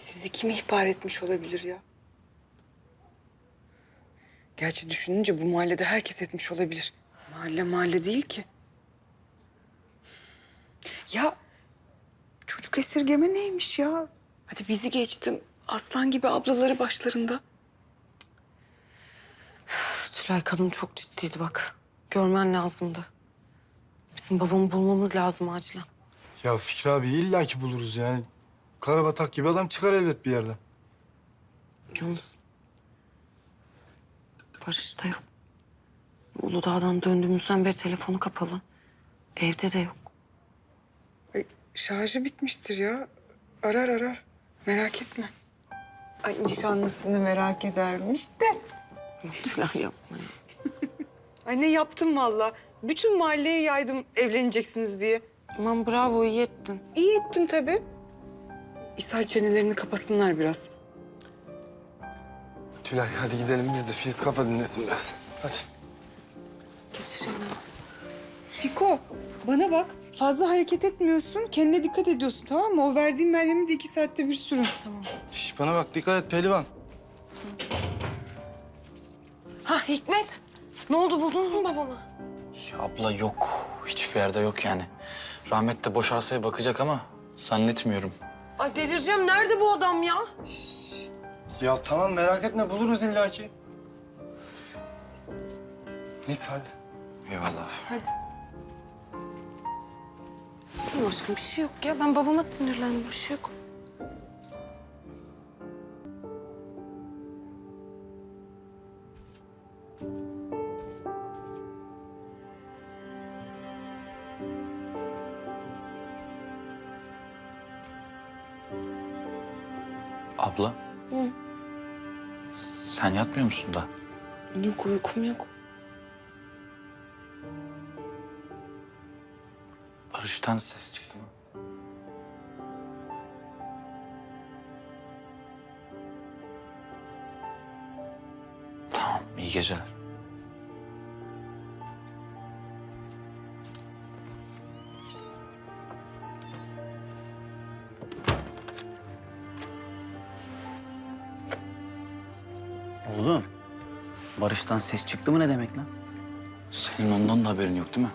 Sizi kim ihbar etmiş olabilir ya? Gerçi düşününce bu mahallede herkes etmiş olabilir. Mahalle mahalle değil ki. Ya çocuk esirgeme neymiş ya? Hadi bizi geçtim. Aslan gibi ablaları başlarında. Tülay kadın çok ciddiydi bak. Görmen lazımdı. Bizim babamı bulmamız lazım acilen. Ya Fikri abi illa ki buluruz yani. Karabatak gibi adam çıkar elbet bir yerden. Yalnız Barış da yok. Uludağ'dan döndüğümüzden beri telefonu kapalı. Evde de yok. Ay, şarjı bitmiştir ya. Arar arar. Merak etme. Ay nişanlısını merak edermiş de. Tülay yapma ya. Ay ne yaptım valla. Bütün mahalleye yaydım evleneceksiniz diye. Aman bravo iyi ettin. İyi ettim tabii. İshal çenelerini kapasınlar biraz. Tülay hadi gidelim biz de Filiz kafa dinlesin biraz. Hadi. Geçiremez. Fiko bana bak. Fazla hareket etmiyorsun. Kendine dikkat ediyorsun tamam mı? O verdiğim Meryem'i de iki saatte bir sürün. Tamam. Şş, bana bak dikkat et pehlivan. Ha Hikmet. Ne oldu buldunuz mu babamı? Ya abla yok. Hiçbir yerde yok yani. Rahmet de boş arsaya bakacak ama zannetmiyorum. Ay delireceğim. Nerede bu adam ya? Ya tamam merak etme buluruz illa ki. Neyse hadi. Eyvallah. Tamam aşkım bir şey yok ya. Ben babama sinirlendim. Bir şey yok. Abla. Hı. Sen yatmıyor musun da? Yok uykum yok. Barış'tan ses çıktı mı? Tamam, iyi geceler. Barış'tan ses çıktı mı ne demek lan? Senin ondan da haberin yok değil mi?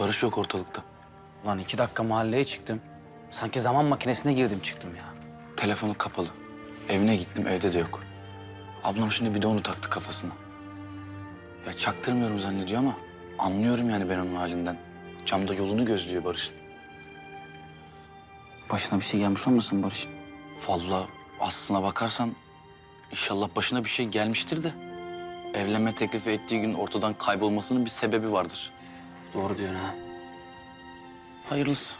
Barış yok ortalıkta. Ulan iki dakika mahalleye çıktım. Sanki zaman makinesine girdim çıktım ya. Telefonu kapalı. Evine gittim, evde de yok. Ablam şimdi bir de onu taktı kafasına. Ya çaktırmıyorum zannediyor ama anlıyorum yani ben onun halinden. Camda yolunu gözlüyor Barış'ın. Başına bir şey gelmiş olmasın Barış? Vallahi aslına bakarsan inşallah başına bir şey gelmiştir de. Evlenme teklifi ettiği gün ortadan kaybolmasının bir sebebi vardır. Doğru diyorsun ha. Hayırlısı.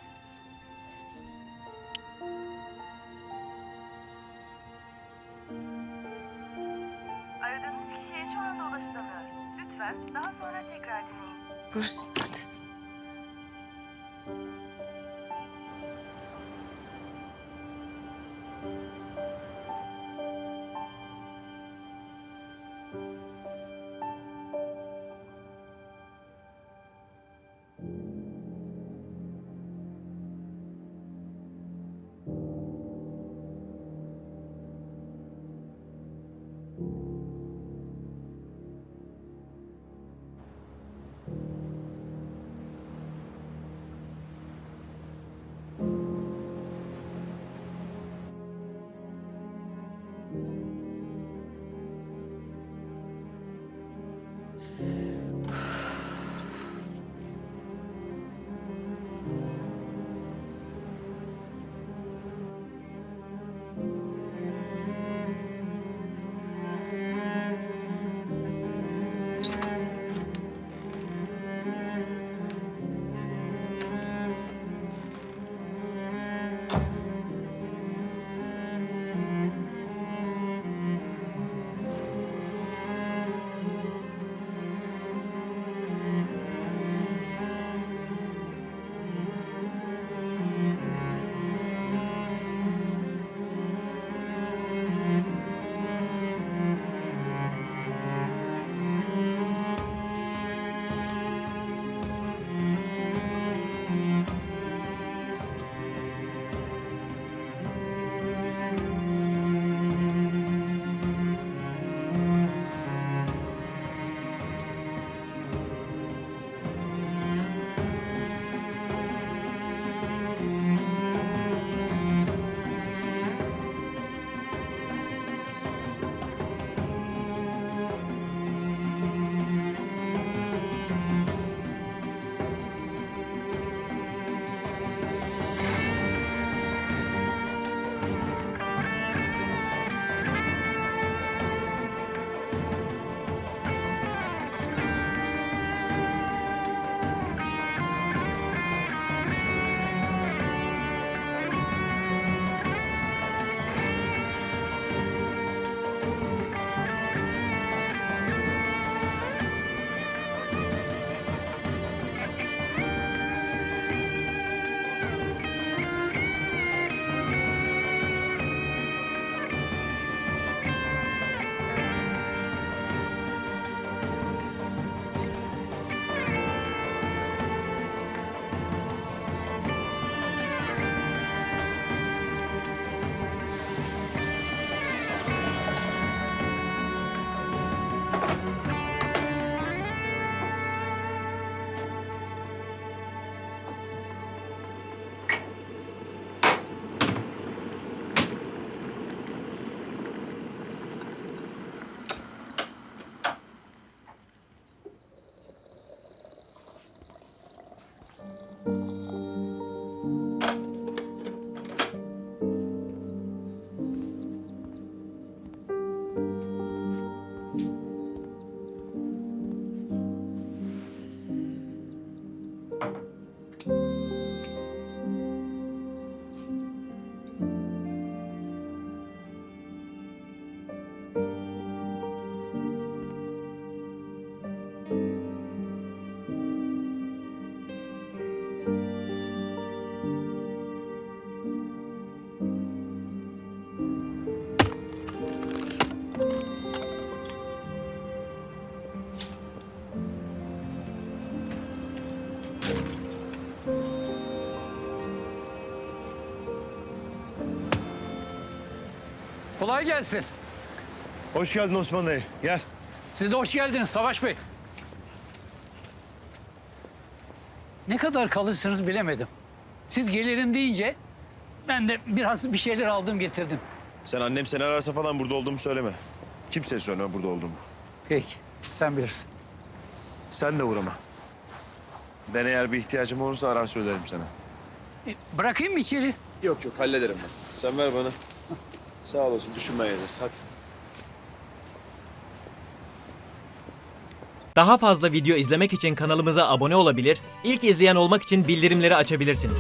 Aradığınız kişiye şu anda ulaşılamıyor. Lütfen daha sonra tekrar deneyin. Barış neredesin? Kolay gelsin. Hoş geldin Osman Bey. Gel. Siz de hoş geldiniz Savaş Bey. Ne kadar kalırsınız bilemedim. Siz gelirim deyince ben de biraz bir şeyler aldım getirdim. Sen annem seni ararsa falan burada olduğumu söyleme. Kimseye söyleme burada olduğumu. Peki sen bilirsin. Sen de uğrama. Ben eğer bir ihtiyacım olursa arar söylerim sana. E, Bırakayım mı içeri? Yok yok hallederim ben. Sen ver bana. Sağ olasın düşünme yedirsin. Hadi. Daha fazla video izlemek için kanalımıza abone olabilir, ilk izleyen olmak için bildirimleri açabilirsiniz.